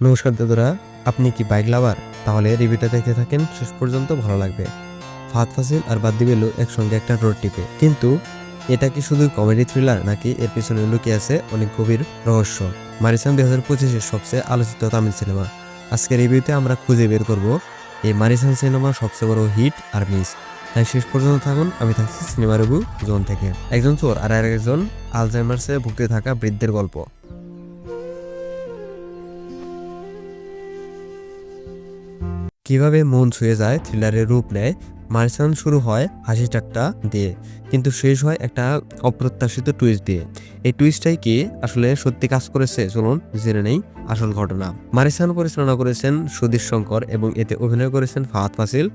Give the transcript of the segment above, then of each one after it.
নমস্কার দাদুরা, আপনি কি বাইক লাভার তাহলে রিভিউটা দেখতে থাকেন, শেষ পর্যন্ত ভালো লাগবে। ফাহাদ ফাসিল আর বাদ্দি বেলু একসঙ্গে একটা রোড টিপে কিন্তু এটা কি শুধু কমেডি থ্রিলার নাকি এর পিছনে লুকিয়ে আছে অনেক গভীর রহস্য? মারিসান দুই হাজার পঁচিশের সবচেয়ে আলোচিত তামিল সিনেমা। আজকের রিভিউতে আমরা খুঁজে বের করব এই মারিসান সিনেমার সবচেয়ে বড় হিট আর মিস তাই শেষ পর্যন্ত থাকুন, আমি থাকছি সিনেমা রিভিউ জোন থেকে। একজন চোর আর একজন আলজাইমার্সে ভুগতে থাকা বৃদ্ধের গল্প। কীভাবে মন ছুঁয়ে যায় থ্রিলারের রূপ নেয়, মার্সান শুরু হয় হাসি ঠাট্টা দিয়ে, কিন্তু শেষ হয় একটা অপ্রত্যাশিত টুইস্ট দিয়ে। এই টুইস্টটাই কি আসলে সত্যি কাজ করেছে? চলুন জেনে নেই আসল ঘটনা। মারিসান পরিচালনা করেছেন সুধীর শঙ্কর এবং এতে অভিনয় করেছেন ফাহাদ ফাসিল।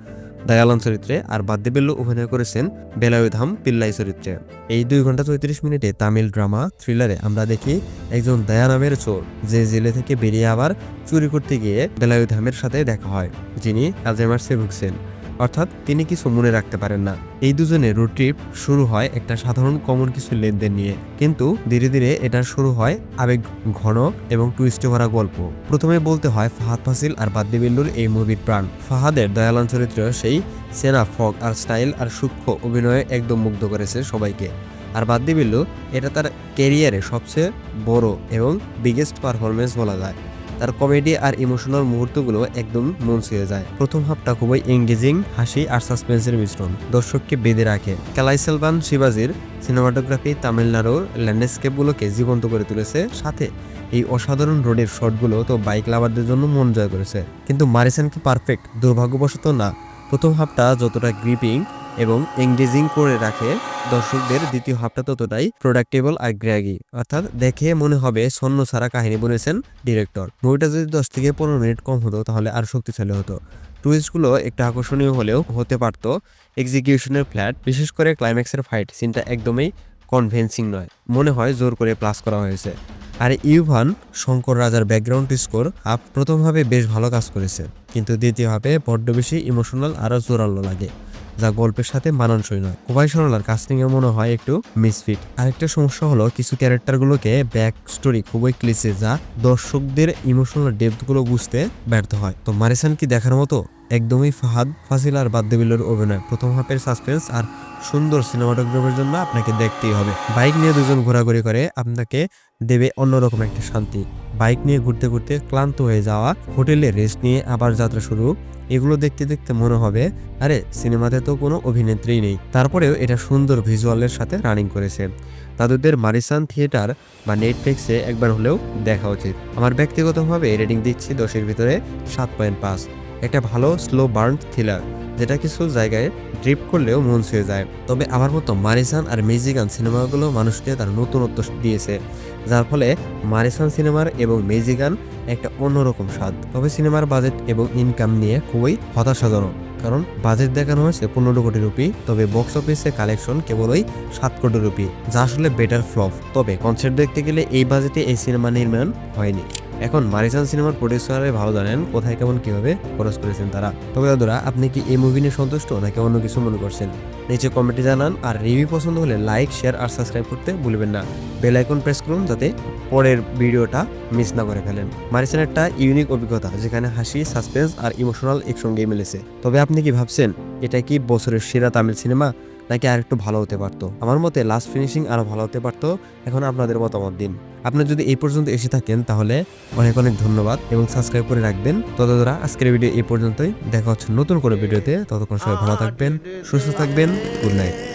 দয়ালন চরিত্রে আর বাদ্যে বেল্লু অভিনয় করেছেন বেলায়ুধাম পিল্লাই চরিত্রে। এই দুই ঘণ্টা চৌত্রিশ মিনিটে তামিল ড্রামা, থ্রিলারে আমরা দেখি একজন দয়া নামের চোর, যে জেলে থেকে বেরিয়ে আবার চুরি করতে গিয়ে বেলায়ুধামের সাথে দেখা হয়, যিনি আজেমার্সে ভুগছেন। অর্থাৎ তিনি কিছু মনে রাখতে পারেন না। এই দুজনের রোড ট্রিপ শুরু হয় একটা সাধারণ কমন কিছু লেনদেন নিয়ে। কিন্তু ধীরে ধীরে এটা শুরু হয় আবেগ ঘন এবং টুইস্টে ভরা গল্প। প্রথমে বলতে হয় ফাহাদ ফাসিল আর বাদ্দি বিল্লুর এই মুভির প্রাণ। ফাহাদের দয়ালন চরিত্র সেই সেনা ফক আর স্টাইল আর সূক্ষ্ম অভিনয়ে একদম মুগ্ধ করেছে সবাইকে। আর বাদ্দি বিল্লু এটা তার ক্যারিয়ারে সবচেয়ে বড় এবং বিগেস্ট পারফরমেন্স বলা যায়। তার কমেডি আর ইমোশনাল মুহূর্তগুলো একদম মন ছুঁয়ে যায়। প্রথম হাফটা খুবই এঙ্গেজিং হাসি আর সাসপেন্সের মিশ্রণ। দর্শককে বেঁধে রাখে। কালাই সেলভান শিবাজির সিনেমাটোগ্রাফি তামিলনাড়ুর ল্যান্ডস্কেপগুলোকে জীবন্ত করে তুলেছে। সাথে এই অসাধারণ রোডের শটগুলো তো বাইক লাভারদের জন্য মন জয় করেছে। কিন্তু মারিসান কি পারফেক্ট দুর্ভাগ্যবশত না। প্রথম হাফটা যতটা গ্রিপিং এবং এঙ্গেজিং করে রাখে দর্শকদের দ্বিতীয় হাফটা ততটাই প্রোডাক্টেবল আর গ্র্যাগি অর্থাৎ দেখে মনে হবে ছন্ন ছাড়া কাহিনী বলেছেন ডিরেক্টর মুভিটা যদি দশ থেকে পনেরো মিনিট কম হতো তাহলে আরও শক্তিশালী হতো। টুইস্টগুলো একটু আকর্ষণীয় হলেও হতে পারতো। এক্সিকিউশনের ফ্ল্যাট বিশেষ করে ক্লাইম্যাক্সের ফাইট সিনটা একদমই কনভেন্সিং নয়। মনে হয় জোর করে প্লাস করা হয়েছে। আর ইউভান, শঙ্কর রাজার ব্যাকগ্রাউন্ড স্কোর আপ প্রথমভাবে বেশ ভালো কাজ করেছে। কিন্তু দ্বিতীয়ভাবে বড্ড বেশি ইমোশনাল আরও জোরালো লাগে। যা গল্পের সাথে মানানসই নয়। উভয় সরলার কাস্টিং এ মনে হয় একটু মিসফিট আরেকটা সমস্যা হলো, কিছু ক্যারেক্টারগুলোকে ব্যাক স্টোরি খুবই ক্লিসে যা দর্শকদের ইমোশনাল ডেপথগুলো বুঝতে ব্যর্থ হয়। তো মারিসান কি দেখার মতো? একদমই ফাহাদ ফাসিল আর বাদ্যবিল্লোর অভিনয়। প্রথম হাফের সাসপেন্স আর সুন্দর সিনেমাটোগ্রাফের জন্য আপনাকে দেখতেই হবে। বাইক নিয়ে দুজন ঘোরাঘুরি করে আপনাকে দেবে অন্যরকম একটা শান্তি। বাইক নিয়ে ঘুরতে ঘুরতে ক্লান্ত হয়ে যাওয়া, হোটেলে রেস্ট নিয়ে আবার যাত্রা শুরু। এগুলো দেখতে দেখতে মনে হবে, আরে, সিনেমাতে তো কোনো অভিনেত্রী নেই। তারপরেও এটা সুন্দর ভিজুয়ালের সাথে রানিং করেছে। তাদের মারিসান থিয়েটার বা নেটফ্লিক্সে একবার হলেও দেখা উচিত। আমার ব্যক্তিগতভাবে রেটিং দিচ্ছি দশের ভিতরে সাত পয়েন্ট পাঁচ। একটা ভালো স্লো বার্ন থ্রিলার যেটা কিছু জায়গায় ড্রিপ করলেও মন ছুঁয়ে যায়। তবে আমার মতো মারিসান আর মেজিগান সিনেমাগুলো মানুষকে তার নতুনত্ব দিয়েছে, যার ফলে মারিসান সিনেমার এবং মেজিগান একটা অন্যরকম স্বাদ। তবে সিনেমার বাজেট এবং ইনকাম নিয়ে খুবই হতাশাজনক, কারণ বাজেট দেখানো হয়েছে পনেরো কোটি রুপি, তবে বক্স অফিসে কালেকশন কেবলই সাত কোটি রুপি, যা আসলে বেটার ফ্লপ তবে কনসেপ্ট দেখতে গেলে এই বাজেটে এই সিনেমা নির্মাণ হয়নি। এখন মারিসান সিনেমার প্রডিউসারে ভালো জানেন কোথায় কেমন কীভাবে খরচ করেছেন তারা। তবে দাদুরা, আপনি কি এই মুভি নিয়ে সন্তুষ্ট নাকি অন্য কিছু মনে করছেন? নিচে কমেন্টে জানান আর রিভিউ পছন্দ হলে লাইক শেয়ার আর সাবস্ক্রাইব করতে ভুলবেন না। বেল আইকন প্রেস করুন যাতে পরের ভিডিওটা মিস না করে ফেলেন। মারিসান একটা ইউনিক অভিজ্ঞতা যেখানে হাসি সাসপেন্স আর ইমোশনাল একসঙ্গেই মিলেছে। তবে আপনি কি ভাবছেন, এটা কি বছরের সেরা তামিল সিনেমা নাকি আর একটু ভালো হতে পারতো? আমার মতে লাস্ট ফিনিশিং আরও ভালো হতে পারতো, এখন আপনাদের মতামত দিন। আপনি যদি এই পর্যন্ত এসে থাকেন, তাহলে অনেক অনেক ধন্যবাদ এবং সাবস্ক্রাইব করে রাখবেন। ততদরা আজকের ভিডিও এই পর্যন্তই। দেখা হচ্ছে নতুন করে ভিডিওতে ততক্ষণ সবাই ভালো থাকবেন, সুস্থ থাকবেন। Good night.